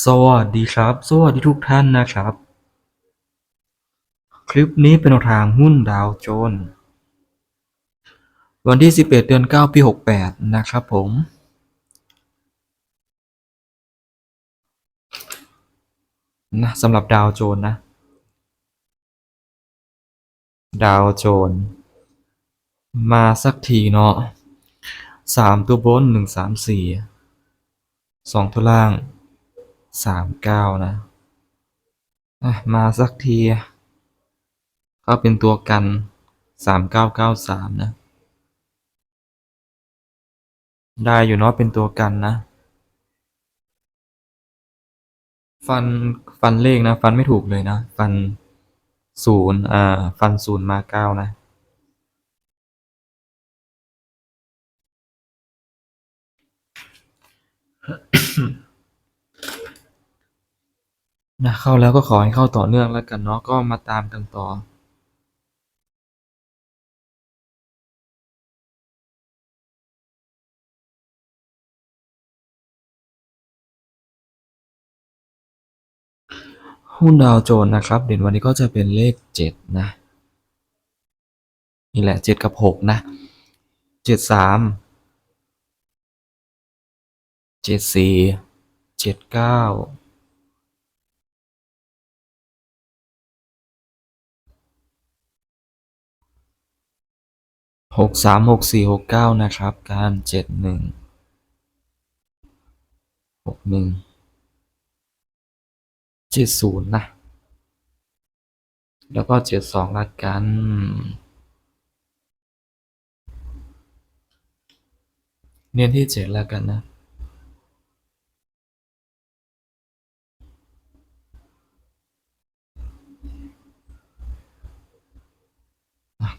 สวัสดีครับ สวัสดีทุกท่านนะครับ คลิปนี้เป็นแนวทางหุ้นดาวโจนส์วันที่ 11 เดือน 9 ปี 68 นะครับผม นะสำหรับดาวโจนส์นะ ดาวโจนส์มาสักทีเนาะสามตัวบนหนึ่งสามสี่สองตัวล่าง สามเก้านะอะมาสักทีก็เป็นตัวกันสามเก้าเก้าสามนะ ได้อยู่เนาะเป็นตัวกันนะ ฟัน ฟันเลขนะ ฟันไม่ถูกเลยนะ ฟันศูนย์อ่า ฟันศูนย์มาเก้านะ นะเข้าแล้วก็ขอให้เข้าต่อเนื่องแล้วกันเนาะก็มาตามกันต่อหุ้นดาวโจนนะครับ เด่นวันนี้ก็จะเป็นเลขเจ็ดนะ นี่แหละเจ็ดกับหกนะเจ็ดสามเจ็ดสี่เจ็ดเก้า หกสามหกสี่หกเก้านะครับ การเจ็ดหนึ่งหกหนึ่งเจ็ดศูนย์นะ แล้วก็เจ็ดสองละกัน เน้นที่เจ็ดละกันนะ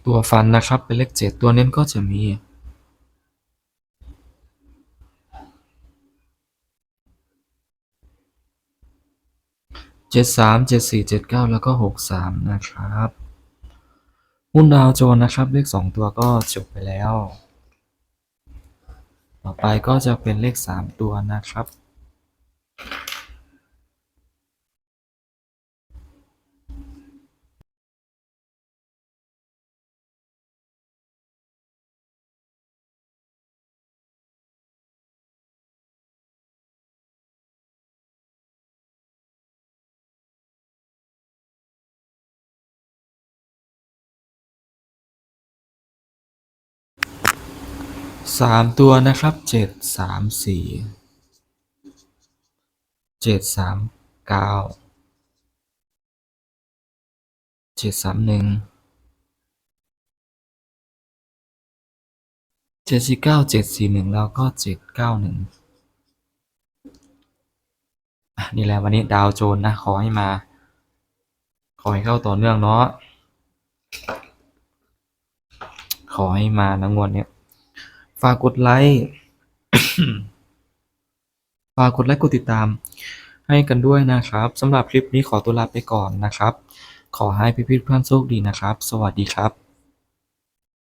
ตัวฟันนะครับ เป็นเลขเจ็ดตัวเน้นก็จะมีเจ็ดสามเจ็ดสี่เจ็ดเก้าแล้วก็หกสามนะครับหุ้นดาวโจนนะครับ เลขสองตัวก็จบไปแล้ว ต่อไปก็จะเป็นเลขสามตัวนะครับ สามตัวนะครับเจ็ดสามสี่เจ็ดสามเก้าเจ็ดสามหนึ่งเจ็ดสี่เก้าเจ็ดสี่หนึ่งแล้วก็เจ็ดเก้าหนึ่งนี่แหละวันนี้ดาวโจนนะขอให้มา ขอให้เข้าต่อเนื่องเนาะขอให้มานะงวดเนี้ย ฝากกดไลค์ฝากกดไลค์กดติดตาม ให้กันด้วยนะครับสำหรับคลิปนี้ขอตัวลาไปก่อนนะครับ ขอให้พี่ๆทุกท่านโชคดีนะครับ สวัสดีครับ